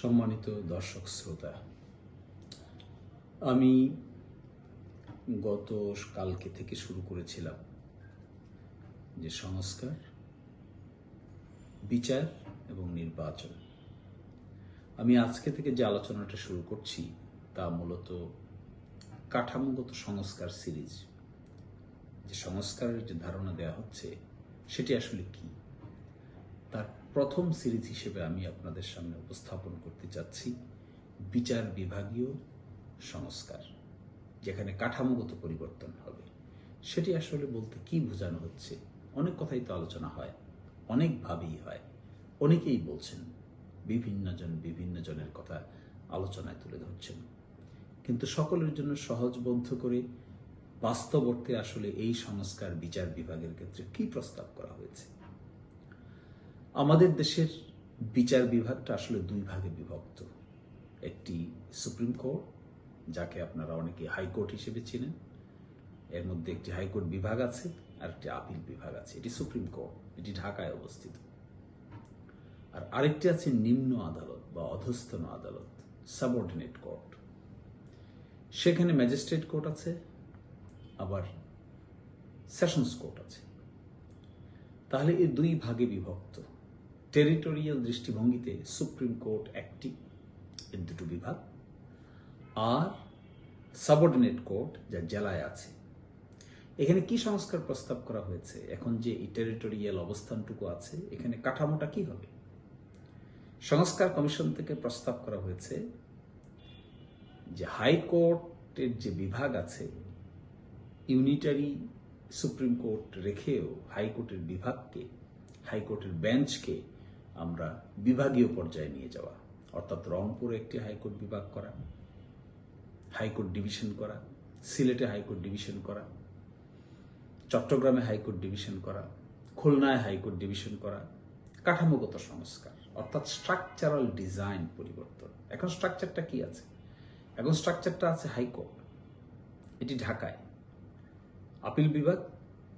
সম্মানিত দর্শক শ্রোতা, আমি গত কালকে থেকে শুরু করেছিলাম যে সংস্কার, বিচার এবং নির্বাচন। আমি আজকে থেকে যে আলোচনাটা শুরু করছি তা মূলত কাঠামোগত সংস্কার সিরিজ। যে সংস্কারের যে ধারণা দেওয়া হচ্ছে, সেটি আসলে কি? তার প্রথম সিরিজ হিসেবে আমি আপনাদের সামনে উপস্থাপন করতে চাচ্ছি বিচার বিভাগীয় সংস্কার, যেখানে কাঠামোগত পরিবর্তন হবে। সেটি আসলে বলতে কি বোঝানো হচ্ছে? অনেক কথাই তো আলোচনা হয় অনেকভাবেই হয়। অনেকেই বলছেন, বিভিন্ন জন বিভিন্ন জনের কথা আলোচনায় তুলে ধরছেন। কিন্তু সকলের জন্য সহজ বন্ধ করে বাস্তব অর্থে আসলে এই সংস্কার বিচার বিভাগের ক্ষেত্রে কি প্রস্তাব করা হয়েছে? আমাদের দেশের বিচার বিভাগটা আসলে দুই ভাগে বিভক্ত। একটি সুপ্রিম কোর্ট, যাকে আপনারা অনেকে হাইকোর্ট হিসেবে চিনেন। এর মধ্যে একটি হাইকোর্ট বিভাগ আছে, আর একটি আপিল বিভাগ আছে। এটি সুপ্রিম কোর্ট, এটি ঢাকায় অবস্থিত। আর আরেকটি আছে নিম্ন আদালত বা অধস্তন আদালত সাবঅর্ডিনেট কোর্ট সেখানে ম্যাজিস্ট্রেট কোর্ট আছে, আবার সেশনস কোর্ট আছে। তাহলে এই দুই ভাগে বিভক্ত। টেরিটোরিয়াল দৃষ্টিভঙ্গিতে সুপ্রিম কোর্ট একটি, এর দুটো বিভাগ, আর সাবঅর্ডিনেট কোর্ট যা জেলায় আছে। এখানে কি সংস্কার প্রস্তাব করা হয়েছে? এখন যে এই টেরিটোরিয়াল অবস্থানটুকু আছে, এখানে কাঠামোটা কি হবে? সংস্কার কমিশন থেকে প্রস্তাব করা হয়েছে যে হাইকোর্টের যে বিভাগ আছে, ইউনিটারি সুপ্রিম কোর্ট রেখেও হাইকোর্টের বিভাগকে, হাইকোর্টের বেঞ্চকে আমরা বিভাগীয় পর্যায়ে নিয়ে যাওয়া, অর্থাৎ রংপুরে একটি হাইকোর্ট বিভাগ করা, হাইকোর্ট ডিভিশন করা, সিলেটে হাইকোর্ট ডিভিশন করা, চট্টগ্রামে হাইকোর্ট ডিভিশন করা, খুলনায় হাইকোর্ট ডিভিশন করা, কাঠামোগত সংস্কার, অর্থাৎ স্ট্রাকচারাল ডিজাইন পরিবর্তন। এখন স্ট্রাকচারটা কি আছে? এখন স্ট্রাকচারটা আছে হাইকোর্ট। এটি ঢাকায়। আপিল বিভাগ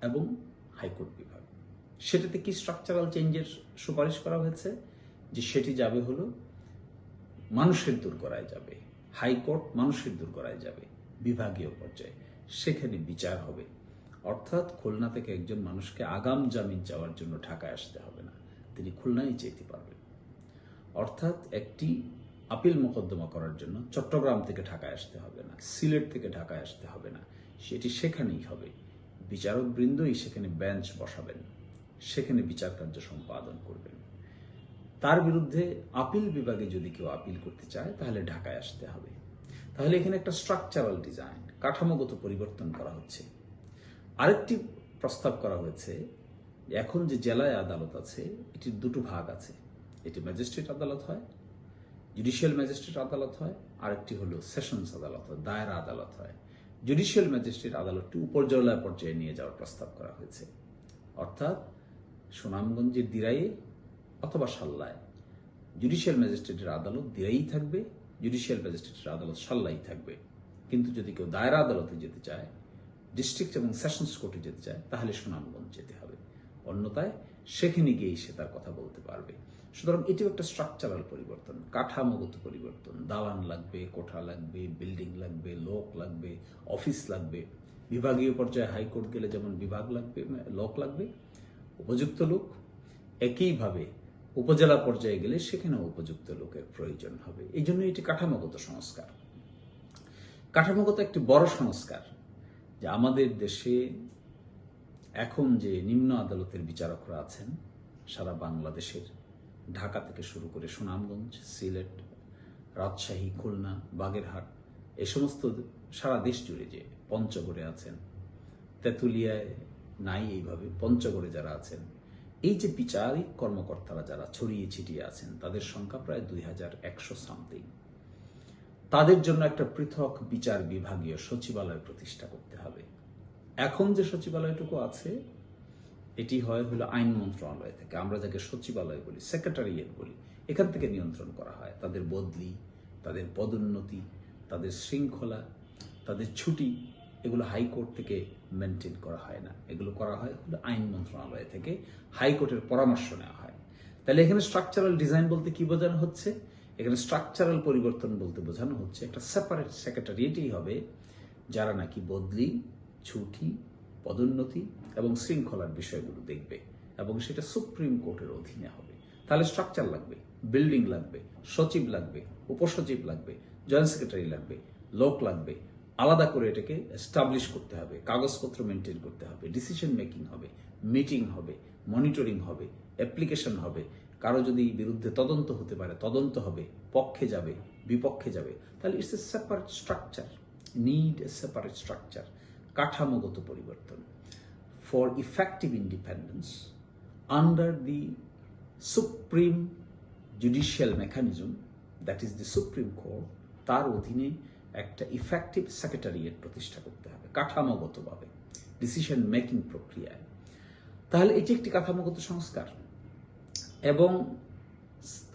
এবং হাইকোর্ট বিভাগ। সেটাতে কি স্ট্রাকচারাল চেঞ্জের সুপারিশ করা হয়েছে? যে সেটি যাবে হলো মানুষের দূর করায় যাবে। হাইকোর্ট মানুষের দূর করায় যাবে। বিভাগীয় পর্যায়ে। সেখানে বিচার হবে। অর্থাৎ খুলনা থেকে একজন মানুষকে আগাম জামিন চাওয়ার জন্য ঢাকায় আসতে হবে না। তিনি খুলনায় যেতে পারবেন। অর্থাৎ একটি আপিল মোকদ্দমা করার জন্য চট্টগ্রাম থেকে ঢাকায় আসতে হবে না। সিলেট থেকে ঢাকায় আসতে হবে না। সেটি সেখানেই হবে। বিচারক বৃন্দই সেখানে বেঞ্চ বসাবেন। সেখানে বিচার কার্য সম্পাদন করবেন। তার বিরুদ্ধে আপিল বিভাগে যদি কেউ আপিল করতে চায়, তাহলে ঢাকায় আসতে হবে। তাহলে এখানে একটা স্ট্রাকচারাল ডিজাইন কাঠামোগত পরিবর্তন করা হচ্ছে। আরেকটি প্রস্তাব করা হয়েছে, এখন যে জেলায় আদালত আছে, এটির দুটো ভাগ আছে। এটি ম্যাজিস্ট্রেট আদালত হয় জুডিশিয়াল ম্যাজিস্ট্রেট আদালত হয়, আরেকটি হলো সেশনস আদালত হয়, দায়রা আদালত হয়। জুডিশিয়াল ম্যাজিস্ট্রেট আদালতটি উপর উপজেলা পর্যায়ে নিয়ে যাওয়ার প্রস্তাব করা হয়েছে। অর্থাৎ সুনামগঞ্জের দিরাইয়ে অথবা সাল্লায়। জুডিশিয়াল ম্যাজিস্ট্রেটের আদালত দিরাই থাকবে জুডিশিয়াল ম্যাজিস্ট্রেটের আদালত সাল্লাই থাকবে। কিন্তু যদি কেউ দায়রা আদালতে যেতে চায় ডিস্ট্রিক্ট এবং সেশনস কোর্টে যেতে চায়, তাহলে সুনামগঞ্জ যেতে হবে। অন্যথায় সেখানে গিয়েই সে তার কথা বলতে পারবে। সুতরাং এটিও একটা স্ট্রাকচারাল পরিবর্তন, কাঠামোগত পরিবর্তন। দালান লাগবে, কোঠা লাগবে বিল্ডিং লাগবে লোক লাগবে অফিস লাগবে। বিভাগীয় পর্যায়ে হাইকোর্ট গেলে যেমন বিভাগ লাগবে লোক লাগবে। উপযুক্ত লোক, একইভাবে উপজেলা পর্যায়ে গেলে সেখানেও উপযুক্ত লোকের প্রয়োজন হবে। এই জন্য এটি কাঠামোগত সংস্কার। কাঠামোগত একটি বড় সংস্কার যে আমাদের দেশে এখন যে নিম্ন আদালতের বিচারকরা আছেন, সারা বাংলাদেশের, ঢাকা থেকে শুরু করে সুনামগঞ্জ, সিলেট, রাজশাহী, খুলনা, বাগেরহাট, এ সমস্ত সারা দেশ জুড়ে যে পঞ্চগড়ে আছেন, তেঁতুলিয়ায় নাই এইভাবে, পঞ্চগড়ে যারা আছেন, এই যে বিচারিক কর্মকর্তারা যারা ছড়িয়ে ছিটিয়ে আছেন, তাদের সংখ্যা প্রায় দুই হাজার একশো সামথিং তাদের জন্য একটা পৃথক বিচার বিভাগীয় সচিবালয় প্রতিষ্ঠা করতে হবে। এখন যে সচিবালয়টুকু আছে, এটি হয় হলো আইন মন্ত্রণালয় থেকে। আমরা যাকে সচিবালয় বলি সেক্রেটারিয়েট বলি, এখান থেকে নিয়ন্ত্রণ করা হয়। তাদের বদলি, তাদের পদোন্নতি, তাদের শৃঙ্খলা, তাদের ছুটি এগুলো হাইকোর্ট থেকে মেনটেন করা হয় না। এগুলো করা হয় আইন মন্ত্রণালয় থেকে হাইকোর্টের পরামর্শ নেওয়া হয়। তাহলে এখানে স্ট্রাকচারাল ডিজাইন বলতে কি বোঝানো হচ্ছে? এখানে স্ট্রাকচারাল পরিবর্তন বলতে বোঝানো হচ্ছে। একটা সেপারেট সেক্রেটারিয়েটই হবে যারা নাকি বদলি, ছুটি, পদোন্নতি এবং শৃঙ্খলার বিষয়গুলো দেখবে এবং সেটা সুপ্রিম কোর্টের অধীনে হবে। তাহলে স্ট্রাকচার লাগবে বিল্ডিং লাগবে, সচিব লাগবে, উপসচিব লাগবে জয়েন্ট সেক্রেটারি লাগবে, লোক লাগবে আলাদা করে এটাকে এস্টাবলিশ করতে হবে, কাগজপত্র মেনটেন করতে হবে ডিসিশন মেকিং হবে মিটিং হবে মনিটরিং হবে অ্যাপ্লিকেশন হবে। কারও যদি বিরুদ্ধে তদন্ত হতে পারে, তদন্ত হবে, পক্ষে যাবে, বিপক্ষে যাবে, তাহলে it's a separate structure need a separate structure কাঠামোগত পরিবর্তন। For effective independence under the supreme judicial mechanism that is the supreme court তার অধীনে একটা ইফেক্টিভ সেক্রেটারিয়েট প্রতিষ্ঠা করতে হবে, কাঠামোগতভাবে ডিসিশন মেকিং প্রক্রিয়ায়। তাহলে এটি একটি কাঠামোগত সংস্কার এবং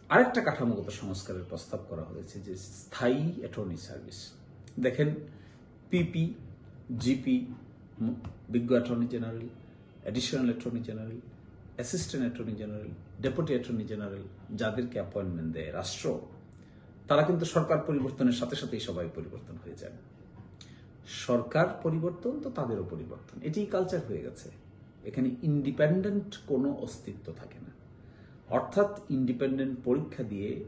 আরেকটা কাঠামোগত সংস্কারের প্রস্তাব করা হয়েছে যে স্থায়ী অ্যাটর্নি সার্ভিস দেখেন পিপি জিপি বিজ্ঞ attorney general additional attorney general assistant attorney general deputy attorney general যাদেরকে অ্যাপয়েন্টমেন্ট দেয় রাষ্ট্র তারা কিন্তু সরকার পরিবর্তনের সাথে সাথেই সবাই পরিবর্তন হয়ে যাবে সরকার পরিবর্তন তো তাদেরও পরিবর্তন। এটিই কালচার হয়ে গেছে। এখানে ইন্ডিপেন্ডেন্ট কোনো অস্তিত্ব থাকে না। অর্থাৎ ইন্ডিপেন্ডেন্ট পরীক্ষা দিয়ে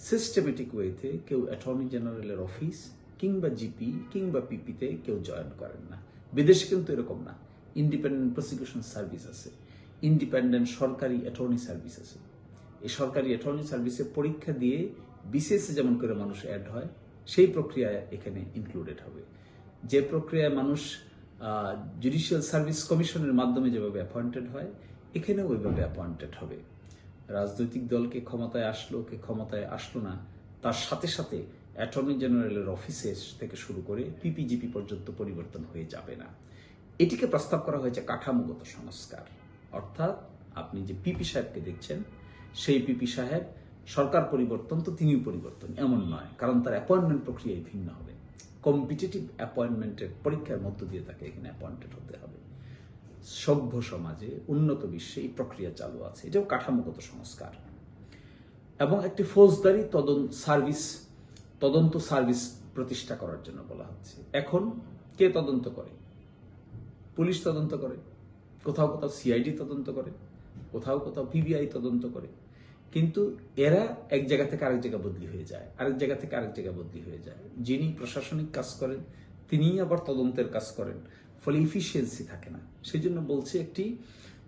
সিস্টেমেটিক ওয়েতে কেউ অ্যাটর্নি জেনারেলের অফিস কিংবা জিপি কিংবা পিপিতে কেউ জয়েন করেন না। বিদেশে কিন্তু এরকম না। ইন্ডিপেন্ডেন্ট প্রসিকিউশন সার্ভিস আছে। ইন্ডিপেন্ডেন্ট সরকারি অ্যাটর্নি সার্ভিস আছে। এই সরকারি অ্যাটর্নি সার্ভিসে পরীক্ষা দিয়ে বিসিএসে যেমন করে মানুষ অ্যাড হয়, সেই প্রক্রিয়ায় এখানে ইনক্লুডেড হবে। যে প্রক্রিয়ায় মানুষ জুডিশিয়াল সার্ভিস কমিশনের মাধ্যমে যেভাবে অ্যাপয়েন্টেড হয় এখানে ওইভাবে অ্যাপয়েন্টেড হবে। রাজনৈতিক দলকে ক্ষমতায় আসলো, কে ক্ষমতায় আসলো না, তার সাথে সাথে অ্যাটর্নি জেনারেলের অফিসে থেকে শুরু করে পিপিজিপি পর্যন্ত পরিবর্তন হয়ে যাবে না। এটিকে প্রস্তাব করা হয়েছে কাঠামোগত সংস্কার। অর্থাৎ আপনি যে পিপি সাহেবকে দেখছেন, সেই পিপি সাহেব সরকার পরিবর্তন তো তিনিও পরিবর্তন, এমন নয়। কারণ তার অ্যাপয়েন্টমেন্ট প্রক্রিয়ায় ভিন্ন হবে। কম্পিটিটিভ অ্যাপয়েন্টমেন্টের পরীক্ষার মধ্য দিয়ে তাকে এখানে অ্যাপয়েন্টেড হতে হবে। সভ্য সমাজে, উন্নত বিশ্বে এই প্রক্রিয়া চালু আছে। এটাও কাঠামোগত সংস্কার। এবং একটি ফৌজদারি তদন্ত সার্ভিস তদন্ত সার্ভিস প্রতিষ্ঠা করার জন্য বলা হচ্ছে। এখন কে তদন্ত করে? পুলিশ তদন্ত করে। কোথাও কোথাও সিআইডি তদন্ত করে। কোথাও কোথাও পিবিআই তদন্ত করে। কিন্তু এরা এক জায়গা থেকে আরেক জায়গা বদলি হয়ে যায়, আরেক জায়গা থেকে আরেক জায়গা বদলি হয়ে যায়। যিনি প্রশাসনিক কাজ করেন, তিনিই আবার তদন্তের কাজ করেন, ফলে ইফিসিয়েন্সি থাকে না। সেই জন্য বলছে একটি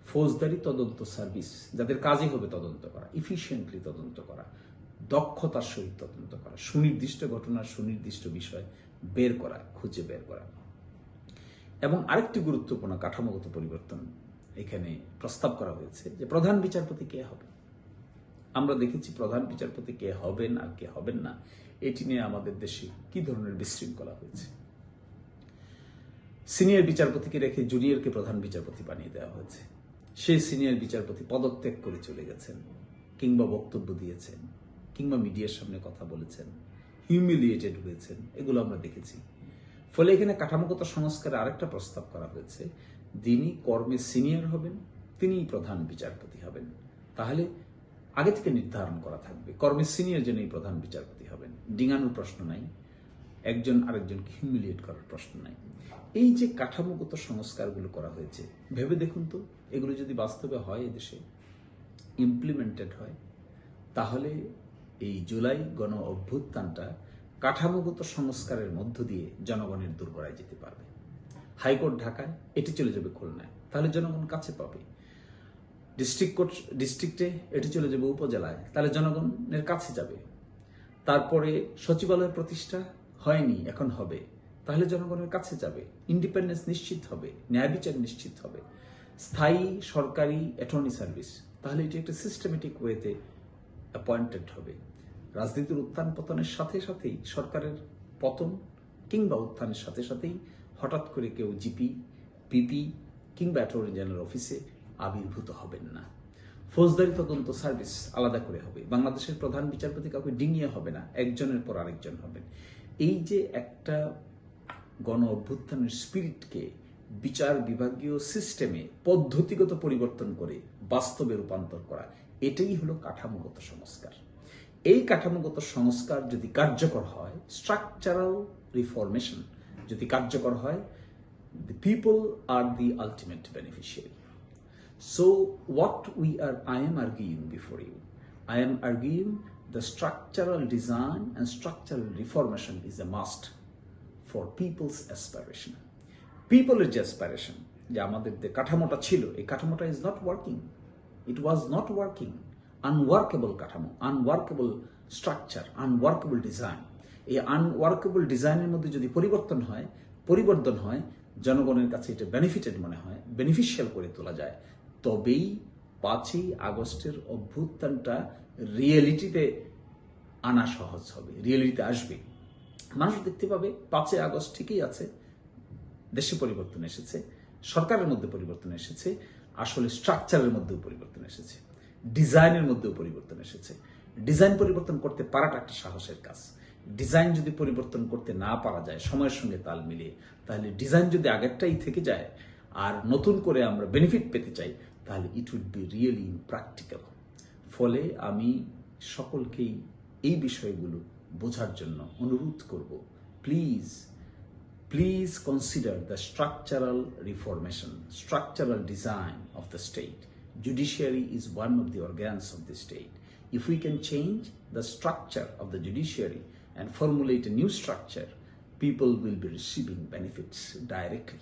ফৌজদারি তদন্ত সার্ভিস যাদের কাজই হবে তদন্ত করা ইফিসিয়েন্টলি তদন্ত করা, দক্ষতার সহিত তদন্ত করা, সুনির্দিষ্ট ঘটনার সুনির্দিষ্ট বিষয় বের করা, খুঁজে বের করা। এবং আরেকটি গুরুত্বপূর্ণ কাঠামোগত পরিবর্তন এখানে প্রস্তাব করা হয়েছে যে প্রধান বিচারপতি কে হবে আমরা দেখেছি প্রধান বিচারপতি কে হবেন আর কে হবেন না, এটি নিয়ে আমাদের দেশে কি ধরনের বিশৃঙ্খলা হয়েছে? সিনিয়র বিচারপতিকে রেখে জুনিয়রকে প্রধান বিচারপতি বানিয়ে দেওয়া হয়েছে। সেই সিনিয়র বিচারপতি পদত্যাগ করে চলে গেছেন, কিংবা বক্তব্য দিয়েছেন, কিংবা মিডিয়ার সামনে কথা বলেছেন হিউমিলিয়েটেড হয়েছেন, এগুলো আমরা দেখেছি। ফলে এখানে কাঠামোগত সংস্কারে আরেকটা প্রস্তাব করা হয়েছে, যিনি কর্মে সিনিয়র হবেন, তিনিই প্রধান বিচারপতি হবেন। তাহলে আগে থেকে নির্ধারণ করা থাকবে। কর্মে সিনিয়র জন্যই প্রধান বিচারপতি হবেন। ডিঙানোর প্রশ্ন নাই। একজন আরেকজনকে হিউমিলিয়েট করার প্রশ্ন নাই। এই যে কাঠামোগত সংস্কারগুলো করা হয়েছে, ভেবে দেখুন তো, এগুলো যদি বাস্তবে হয় এদেশে ইমপ্লিমেন্টেড হয়, তাহলে এই জুলাই গণ অভ্যুত্থানটা কাঠামোগত সংস্কারের মধ্য দিয়ে জনগণের দূর করায় যেতে পারবে। হাইকোর্ট ঢাকায়, এটি চলে যাবে খুলনায়। তাহলে জনগণ কাছে পাবে। ডিস্ট্রিক্ট কোর্ট ডিস্ট্রিক্টে এটি চলে যাবে উপজেলায়। তাহলে জনগণের কাছে যাবে। তারপরে সচিবালয় প্রতিষ্ঠা হয়নি, এখন হবে। তাহলে জনগণের কাছে যাবে। ইন্ডিপেন্ডেন্স নিশ্চিত হবে, ন্যায় বিচার নিশ্চিত হবে। স্থায়ী সরকারি অ্যাটর্নি সার্ভিস তাহলে এটি একটা সিস্টেমেটিক ওয়েতে অ্যাপয়েন্টেড হবে। রাজনীতির উত্থান পতনের সাথে সাথেই, সরকারের পতন কিংবা উত্থানের সাথে সাথেই হঠাৎ করে কেউ জিপি, পিপি কিংবা অ্যাটর্নি জেনারেল অফিসে আবির্ভূত হবেন না। ফৌজদারি তদন্ত সার্ভিস আলাদা করে হবে। বাংলাদেশের প্রধান বিচারপতি কাউকে ডিঙিয়ে হবে না, একজনের পর আরেকজন হবেন। এই যে একটা গণ অভ্যুত্থানের স্পিরিটকে বিচার বিভাগীয় সিস্টেমে পদ্ধতিগত পরিবর্তন করে বাস্তবে রূপান্তর করা, এটাই হলো কাঠামোগত সংস্কার। এই কাঠামোগত সংস্কার যদি কার্যকর হয় স্ট্রাকচারাল রিফরমেশন যদি কার্যকর হয়, the people are the ultimate beneficiary. So, what we are, I am arguing before you, I am arguing the structural design and structural reformation is a must for people's aspiration. যে aspiration যে আমাদের যে কাঠামোটা ছিল এই কাঠামোটা is not working it was not working unworkable কাঠামো unworkable structure আনওয়ার্কেবল design এই আনওয়ার্কেবল ডিজাইনের মধ্যে যদি পরিবর্তন হয় পরিবর্তন হয় জনগণের কাছে এটা বেনিফিটেড মনে হয় বেনিফিশিয়াল করে তোলা যায়। তবেই পাঁচই আগস্টের অভ্যুত্থানটা রিয়েলিটিতে আনা সহজ হবে, রিয়েলিটিতে আসবে। মানুষ দেখতে পাবে, পাঁচই আগস্ট ঠিকই আছে, দেশে পরিবর্তন এসেছে, সরকারের মধ্যে পরিবর্তন এসেছে, আসলে স্ট্রাকচারের মধ্যেও পরিবর্তন এসেছে ডিজাইনের মধ্যেও পরিবর্তন এসেছে। ডিজাইন পরিবর্তন করতে পারাটা একটা সাহসের কাজ। ডিজাইন যদি পরিবর্তন করতে না পারা যায়, সময়ের সঙ্গে তাল মিলিয়ে, তাহলে ডিজাইন যদি আগেরটাই থেকে যায়, আর নতুন করে আমরা বেনিফিট পেতে চাই তাহলে it would be really impractical ফলে আমি সকলকেই এই বিষয়গুলো বোঝার জন্য অনুরোধ করব। Please please consider the structural reformation structural design of the state judiciary is one of the organs of the state if we can change the structure of the judiciary and formulate a new structure people will be receiving benefits directly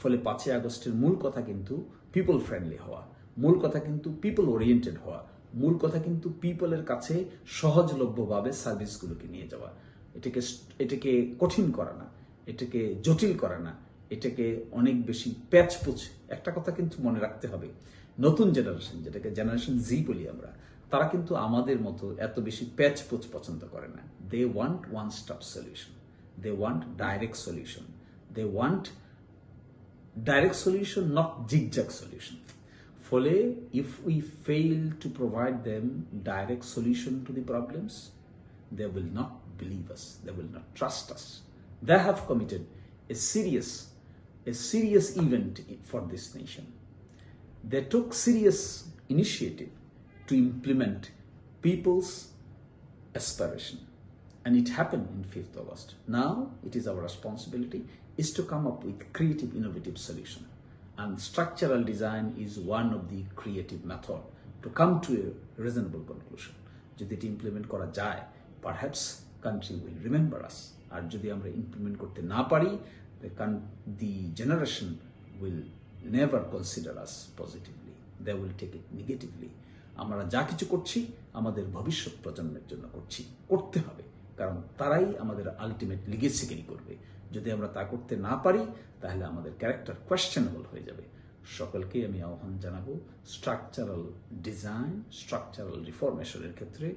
ফলে পাঁচই আগস্টের মূল কথা কিন্তু people friendly হওয়া। মূল কথা কিন্তু পিপল ওরিয়েন্টেড হওয়া। মূল কথা কিন্তু পিপলের কাছে সহজলভ্যভাবে সার্ভিসগুলোকে নিয়ে যাওয়া। এটাকে এটাকে কঠিন করা না। এটাকে জটিল করা না। এটাকে অনেক বেশি প্যাচপুচ। একটা কথা কিন্তু মনে রাখতে হবে। নতুন জেনারেশন যেটাকে জেনারেশন জি বলি আমরা, তারা কিন্তু আমাদের মতো এত বেশি প্যাচপুচ পছন্দ করে না। They want one stop solution they want direct solution they want direct solution not zigzag solution ফলে if we fail to provide them direct solution to the problems they will not believe us they will not trust us they have committed a serious a serious event for this nation they took serious initiative to implement people's aspiration And it happened in 5th august now it is our responsibility is to come up with creative innovative solution and structural design is one of the creative method to come to a reasonable conclusion যদি এটি implement করা যায় perhaps country will remember us আর যদি আমরা implement করতে না পারি the generation will never consider us positively they will take it negatively আমরা যা কিছু করছি আমাদের ভবিষ্যৎ প্রজন্মের জন্য করছি করতে হবে কারণ তারাই আমাদের আলটিমেট লিগেসি ক্যারি করবে। যদি আমরা তা করতে না পারি, তাহলে আমাদের ক্যারেক্টার কোয়েশ্চেনেবল হয়ে যাবে। সকলকে আমি আহ্বান জানাব স্ট্রাকচারাল ডিজাইন স্ট্রাকচারাল রিফরমেশনের ক্ষেত্রে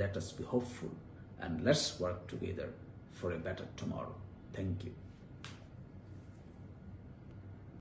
let be hopeful and let's work together for a better tomorrow thank you.